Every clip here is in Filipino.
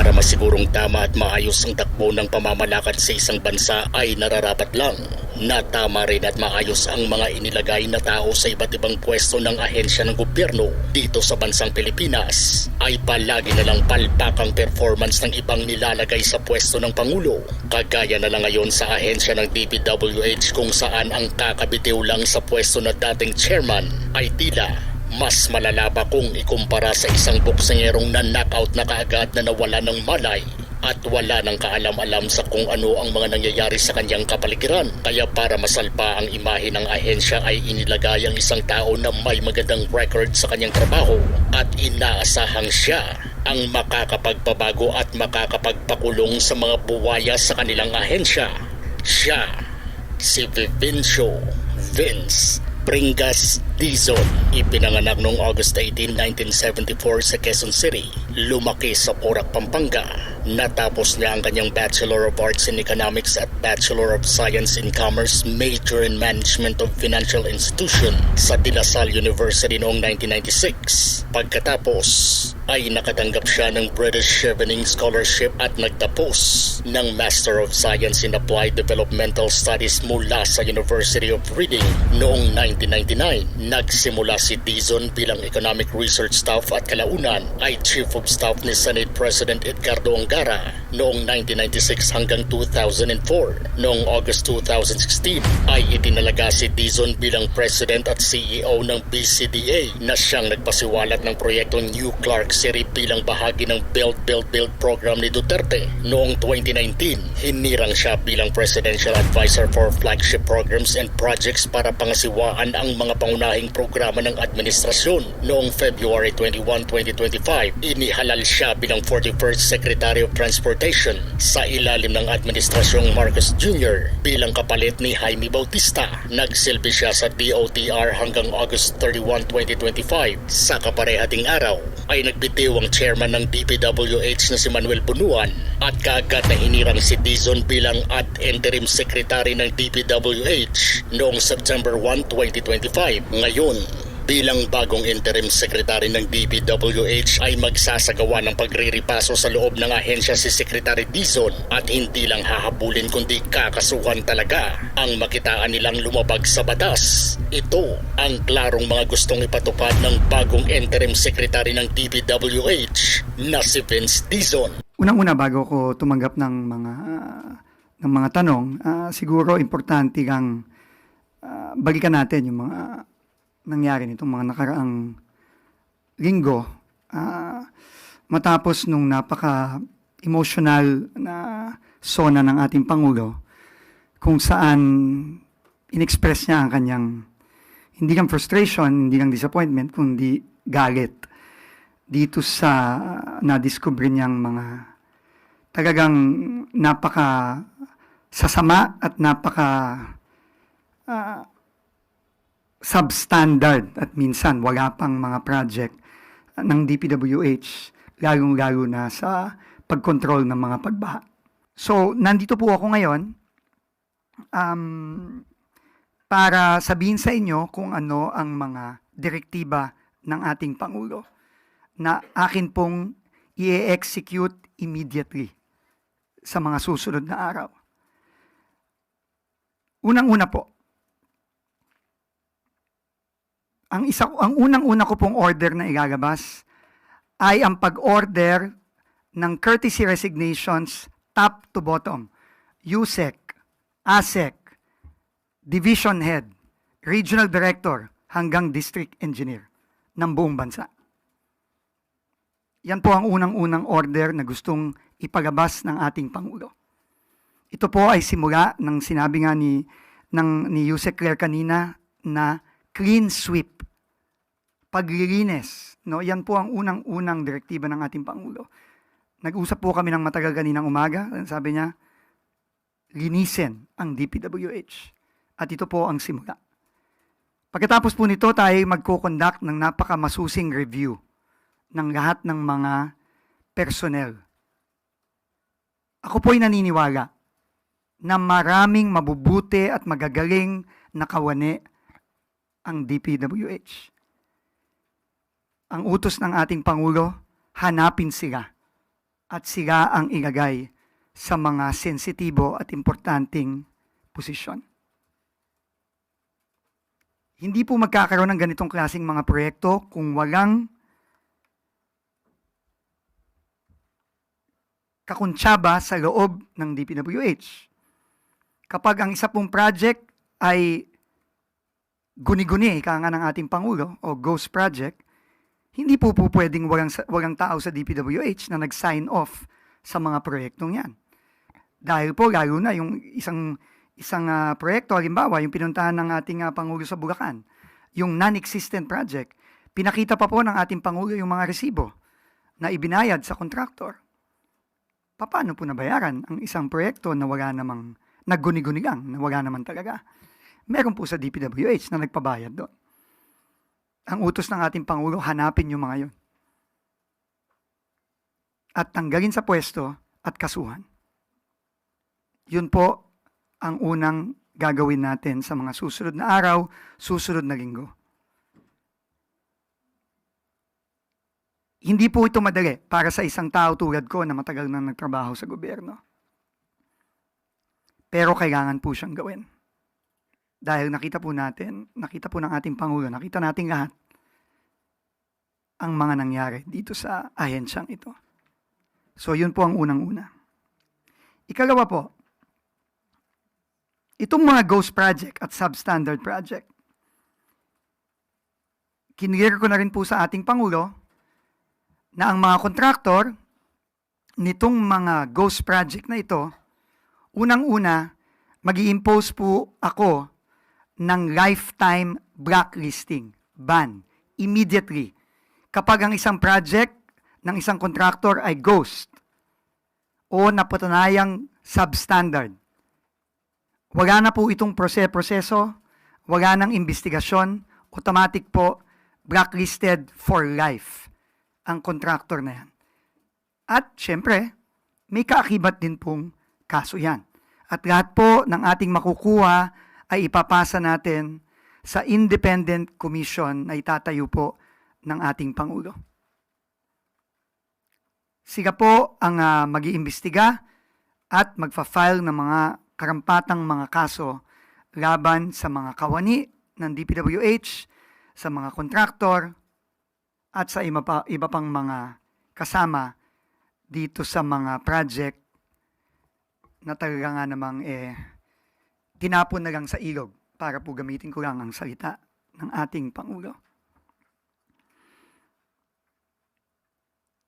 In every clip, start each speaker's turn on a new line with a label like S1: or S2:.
S1: Para masigurong tama at maayos ang takbo ng pamamalakad sa isang bansa ay nararapat lang na tama rin at maayos ang mga inilagay na tao sa iba't ibang pwesto ng ahensya ng gobyerno dito sa bansang Pilipinas ay palagi na lang palpak ang performance ng ibang nilalagay sa pwesto ng Pangulo. Kagaya na lang ngayon sa ahensya ng DPWH kung saan ang kakabitiw lang sa pwesto na dating chairman ay tila mas malala pa kung ikumpara sa isang boksingerong na knockout na kaagad na nawala ng malay at wala ng kaalam-alam sa kung ano ang mga nangyayari sa kanyang kapaligiran. Kaya para masalpa ang imahe ng ahensya ay inilagay ang isang tao na may magandang record sa kanyang trabaho at inaasahang siya ang makakapagpabago at makakapagpakulong sa mga buwaya sa kanilang ahensya. Siya, si Vivincio Vince Bringas Dizon. Ipinanganak noong August 18, 1974 sa Quezon City. Lumaki sa Porac, Pampanga. Natapos niya ang kanyang Bachelor of Arts in Economics at Bachelor of Science in Commerce Major in Management of Financial Institution sa De La Salle University noong 1996. Pagkatapos ay nakatanggap siya ng British Chevening Scholarship at nagtapos ng Master of Science in Applied Developmental Studies mula sa University of Reading noong 1999. Nagsimula si Dizon bilang Economic Research Staff at kalaunan ay Chief of Staff ni Senate President Edgardo Angara noong 1996 hanggang 2004. Noong August 2016 ay itinalaga si Dizon bilang President at CEO ng BCDA na siyang nagpasiwalat ng proyektong New Clark City bilang bahagi ng Build Build Build program ni Duterte. Noong 2019, hinirang siya bilang Presidential Advisor for Flagship Programs and Projects para pangasiwaan ang mga pangunahing programa ng administrasyon. Noong February 21, 2025, inihalal siya bilang 41st Secretary of Transportation sa ilalim ng Administrasyong Marcos Jr. bilang kapalit ni Jaime Bautista. Nagsilbi siya sa DOTR hanggang August 31, 2025. Sa kaparehating araw ay nagbitiw ang chairman ng DPWH na si Manuel Bunuan at kaagad na hinirang si Dizon bilang ad interim secretary ng DPWH noong September 1, 2025. Ngayon, bilang bagong interim secretary ng DPWH ay magsasagawa ng pagriripaso sa loob ng ahensya si Secretary Dizon at hindi lang hahabulin kundi kakasuhan talaga ang makitaan nilang lumabag sa batas. Ito ang klarong mga gustong ipatupad ng bagong interim secretary ng DPWH na si Vince Dizon.
S2: Unang-una bago ko tumanggap ng mga ng mga tanong, ah, siguro importante kang ah, balikan natin yung mga nangyari nitong mga nakaraang linggo ah, matapos nung napaka emotional na sona ng ating Pangulo kung saan inexpress niya ang kanyang hindi lang frustration, hindi lang disappointment, kundi galit dito sa na-discover niyang mga talagang napaka sasama at napaka ah, substandard at minsan wala pang mga project ng DPWH lalong-lalo na sa pagkontrol ng mga pagbaha. So, nandito po ako ngayon um, para sabihin sa inyo kung ano ang mga direktiba ng ating Pangulo na akin pong i-execute immediately sa mga susunod na araw. Unang-una po, ang isa ang unang-una ko pong order na ilalabas ay ang pag-order ng courtesy resignations top to bottom. USEC, ASEC, Division Head, Regional Director hanggang District Engineer ng buong bansa. Yan po ang unang-unang order na gustong ipalabas ng ating Pangulo. Ito po ay simula ng sinabi nga ni, ng, ni Yusek Claire kanina na clean sweep. Paglilinis. No? Yan po ang unang-unang direktiba ng ating Pangulo. Nag-usap po kami ng matagal kaninang umaga. Sabi niya, linisin ang DPWH. At ito po ang simula. Pagkatapos po nito, tayo magko-conduct ng napakamasusing review ng lahat ng mga personnel. Ako po'y naniniwala na maraming mabubuti at magagaling na kawani ang DPWH. Ang utos ng ating Pangulo, hanapin sila at sila ang ilagay sa mga sensitibo at importanteng posisyon. Hindi po magkakaroon ng ganitong klaseng mga proyekto kung walang kakuntsaba sa loob ng DPWH. Kapag ang isa pong project ay guni-guni, ika nga ng ating Pangulo, o ghost project, hindi po po pwedeng walang, walang tao sa DPWH na nag-sign off sa mga proyektong yan. Dahil po, lalo na yung isang, isang ah, proyekto, halimbawa, yung pinuntahan ng ating ah, Pangulo sa Bulacan, yung non-existent project, pinakita pa po ng ating Pangulo yung mga resibo na ibinayad sa kontraktor. Paano po nabayaran ang isang proyekto na wala namang nagguni-guni lang, na wala naman talaga? Meron po sa DPWH na nagpabayad doon. Ang utos ng ating Pangulo, hanapin yung mga yun. At tanggalin sa pwesto at kasuhan. Yun po ang unang gagawin natin sa mga susunod na araw, susunod na linggo. Hindi po ito madali para sa isang tao tulad ko na matagal na nagtrabaho sa gobyerno. Pero kailangan po siyang gawin. Dahil nakita po natin, nakita po ng ating Pangulo, nakita natin lahat ang mga nangyari dito sa ahensyang ito. So yun po ang unang-una. Ikalawa po, itong mga ghost project at substandard project, kinlear ko na rin po sa ating Pangulo na ang mga kontraktor nitong mga ghost project na ito, unang-una, mag impose po ako ng lifetime blacklisting, ban, immediately. Kapag ang isang project ng isang kontraktor ay ghost o napatunayang substandard, wala na po itong prose- proseso, wala nang investigasyon, automatic po blacklisted for life ang kontraktor na yan. At syempre, may kaakibat din pong kaso yan. At lahat po ng ating makukuha ay ipapasa natin sa independent commission na itatayo po ng ating Pangulo. Sila po ang uh, mag-iimbestiga at magfa-file ng mga karampatang mga kaso laban sa mga kawani ng DPWH, sa mga kontraktor, at sa iba, pa, iba pang mga kasama dito sa mga project na talaga nga namang eh, tinapon na lang sa ilog para po gamitin ko lang ang salita ng ating Pangulo.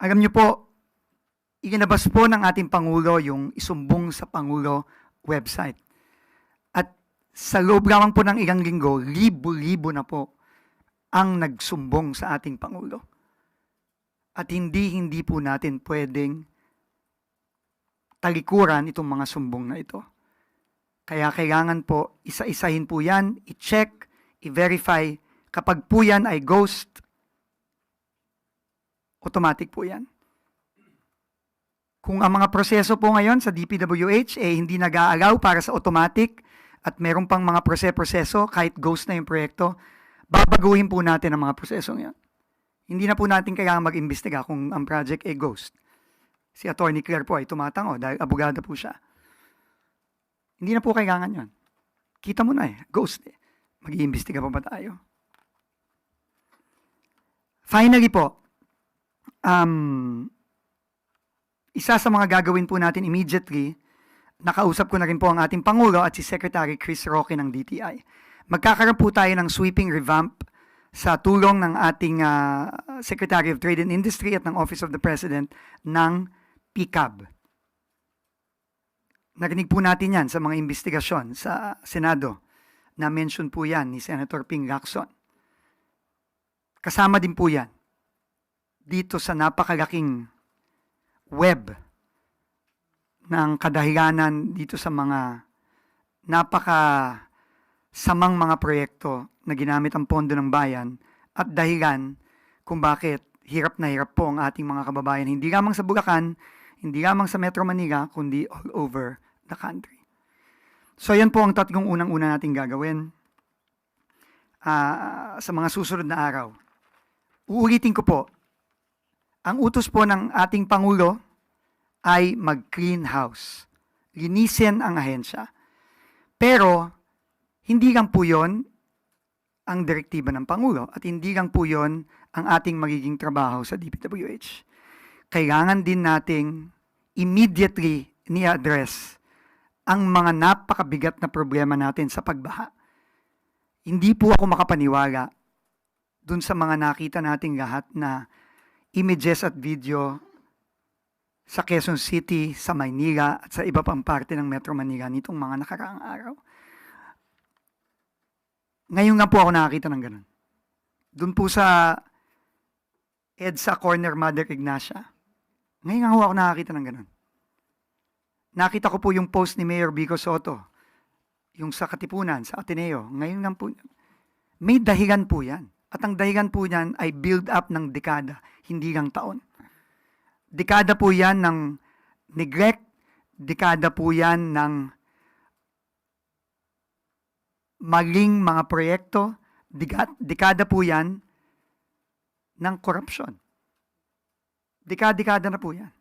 S2: Alam niyo po, ikinabas po ng ating Pangulo yung isumbong sa Pangulo website. At sa loob lamang po ng ilang linggo, libo-libo na po ang nagsumbong sa ating Pangulo. At hindi-hindi po natin pwedeng talikuran itong mga sumbong na ito. Kaya kailangan po, isa-isahin po yan, i-check, i-verify. Kapag po yan ay ghost, automatic po yan. Kung ang mga proseso po ngayon sa DPWH eh hindi nag-aalaw para sa automatic at meron pang mga prose-proseso kahit ghost na yung proyekto, babaguhin po natin ang mga prosesong yan. Hindi na po natin kailangan mag-imbestiga kung ang project ay ghost. Si Attorney Claire po ay tumatango dahil abogado po siya. Hindi na po kailangan yon. Kita mo na eh, ghost eh. Mag-iimbestiga pa ba tayo? Finally po, um, isa sa mga gagawin po natin immediately, nakausap ko na rin po ang ating Pangulo at si Secretary Chris Roque ng DTI. Magkakaroon po tayo ng sweeping revamp sa tulong ng ating uh, Secretary of Trade and Industry at ng Office of the President ng PICAB. Narinig po natin yan sa mga investigasyon sa Senado. Na-mention po yan ni Senator Ping Lacson. Kasama din po yan dito sa napakalaking web ng kadahilanan dito sa mga napaka samang mga proyekto na ginamit ang pondo ng bayan at dahilan kung bakit hirap na hirap po ang ating mga kababayan, hindi lamang sa Bulacan, hindi lamang sa Metro Manila, kundi all over the country. So yan po ang tatlong unang-una nating gagawin ah, sa mga susunod na araw. Uulitin ko po, ang utos po ng ating Pangulo ay mag-clean house. Linisin ang ahensya. Pero, hindi lang po yon ang direktiba ng Pangulo at hindi lang po yon ang ating magiging trabaho sa DPWH. Kailangan din nating immediately ni-address ang mga napakabigat na problema natin sa pagbaha. Hindi po ako makapaniwala dun sa mga nakita nating lahat na images at video sa Quezon City, sa Maynila at sa iba pang parte ng Metro Manila nitong mga nakaraang araw. Ngayon nga po ako nakakita ng ganun. Doon po sa EDSA Corner Mother Ignacia. Ngayon nga po ako nakakita ng ganun. Nakita ko po yung post ni Mayor Vico Soto, yung sa Katipunan, sa Ateneo. Ngayon nga po, may dahilan po yan. At ang dahilan po yan ay build up ng dekada, hindi lang taon. Dekada po yan ng neglect, dekada po yan ng maling mga proyekto, deka- dekada po yan ng korupsyon. Dekada-dekada na po yan.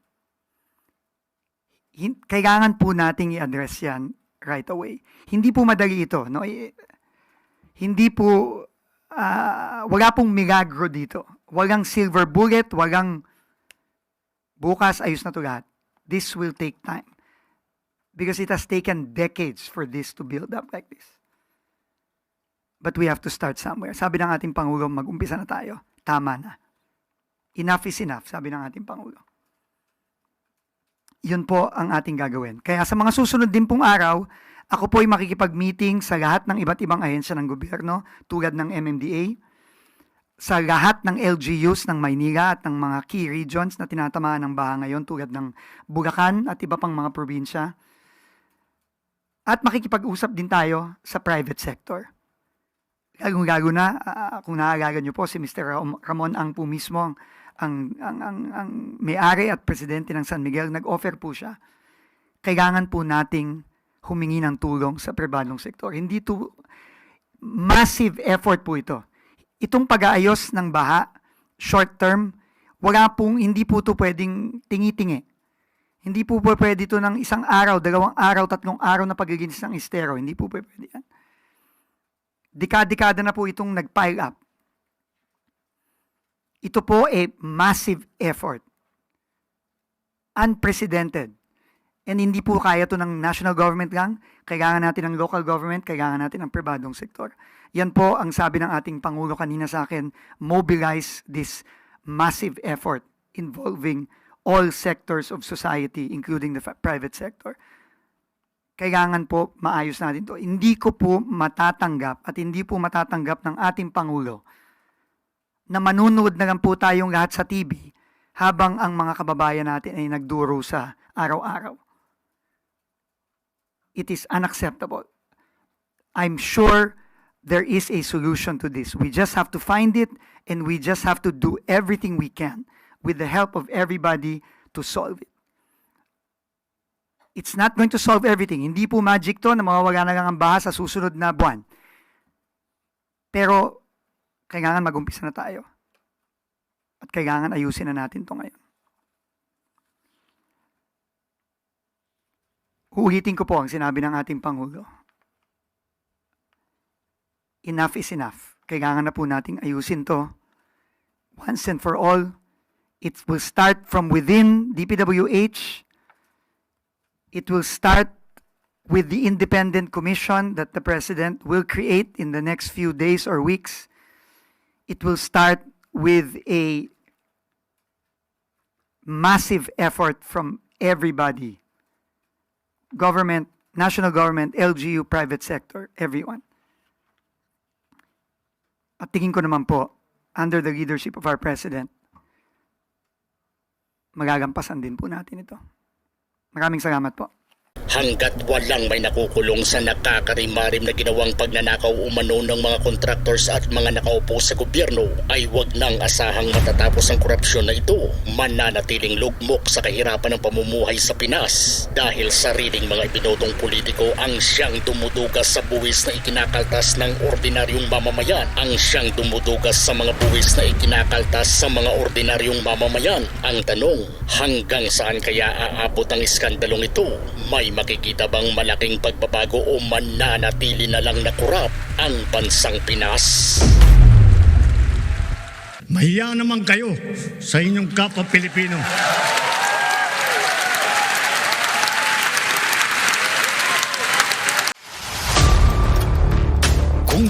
S2: Kailangan po nating i-address yan right away. Hindi po madali ito. No? Hindi po, ah, wala pong milagro dito. Walang silver bullet, walang bukas ayos na to lahat. This will take time. Because it has taken decades for this to build up like this. But we have to start somewhere. Sabi ng ating Pangulo, mag-umpisa na tayo. Tama na. Enough is enough, sabi ng ating Pangulo. Yun po ang ating gagawin. Kaya sa mga susunod din pong araw, ako po ay makikipag-meeting sa lahat ng iba't ibang ahensya ng gobyerno, tulad ng MMDA, sa lahat ng LGUs ng Maynila at ng mga key regions na tinatamaan ng baha ngayon tulad ng Bulacan at iba pang mga probinsya. At makikipag-usap din tayo sa private sector. Lalo-lalo na, ah, kung naaalala niyo po, si Mr. Ram- Ramon Ang po mismo, ang, ang, ang, ang, may-ari at presidente ng San Miguel, nag-offer po siya. Kailangan po nating humingi ng tulong sa pribadong sektor. Hindi to, massive effort po ito. Itong pag-aayos ng baha, short term, wala pong, hindi po to pwedeng tingi-tingi. Hindi po po pwede ito ng isang araw, dalawang araw, tatlong araw na paglilinis ng estero. Hindi po pwede yan. Dekada-dekada na po itong nag-pile up. Ito po ay massive effort. Unprecedented. And hindi po kaya to ng national government lang. Kailangan natin ng local government, kailangan natin ng pribadong sektor. Yan po ang sabi ng ating Pangulo kanina sa akin, mobilize this massive effort involving all sectors of society, including the private sector. Kailangan po maayos natin to. Hindi ko po matatanggap at hindi po matatanggap ng ating Pangulo na manunood na lang po tayong lahat sa TV habang ang mga kababayan natin ay nagduro sa araw-araw. It is unacceptable. I'm sure there is a solution to this. We just have to find it and we just have to do everything we can with the help of everybody to solve it. It's not going to solve everything. Hindi po magic to na mawawala na lang ang baha sa susunod na buwan. Pero kailangan mag-umpisa na tayo. At kailangan ayusin na natin to ngayon. Uulitin ko po ang sinabi ng ating Pangulo. Enough is enough. Kailangan na po nating ayusin to. Once and for all, it will start from within DPWH. It will start with the independent commission that the President will create in the next few days or weeks. It will start with a massive effort from everybody government, national government, LGU, private sector, everyone. At tingin ko naman po, under the leadership of our President, magagampasan din po natin ito. Maraming salamat po.
S1: Hanggat walang may nakukulong sa nakakarimarim na ginawang pagnanakaw umano ng mga contractors at mga nakaupo sa gobyerno ay wag nang asahang matatapos ang korupsyon na ito. Mananatiling lugmok sa kahirapan ng pamumuhay sa Pinas dahil sariling mga ibinodong politiko ang siyang dumudugas sa buwis na ikinakaltas ng ordinaryong mamamayan. Ang siyang dumudugas sa mga buwis na ikinakaltas sa mga ordinaryong mamamayan. Ang tanong, hanggang saan kaya aabot ang iskandalong ito? May makikita bang malaking pagbabago o mananatili na lang na kurap ang bansang Pinas?
S3: Mahiya naman kayo sa inyong kapwa Pilipino.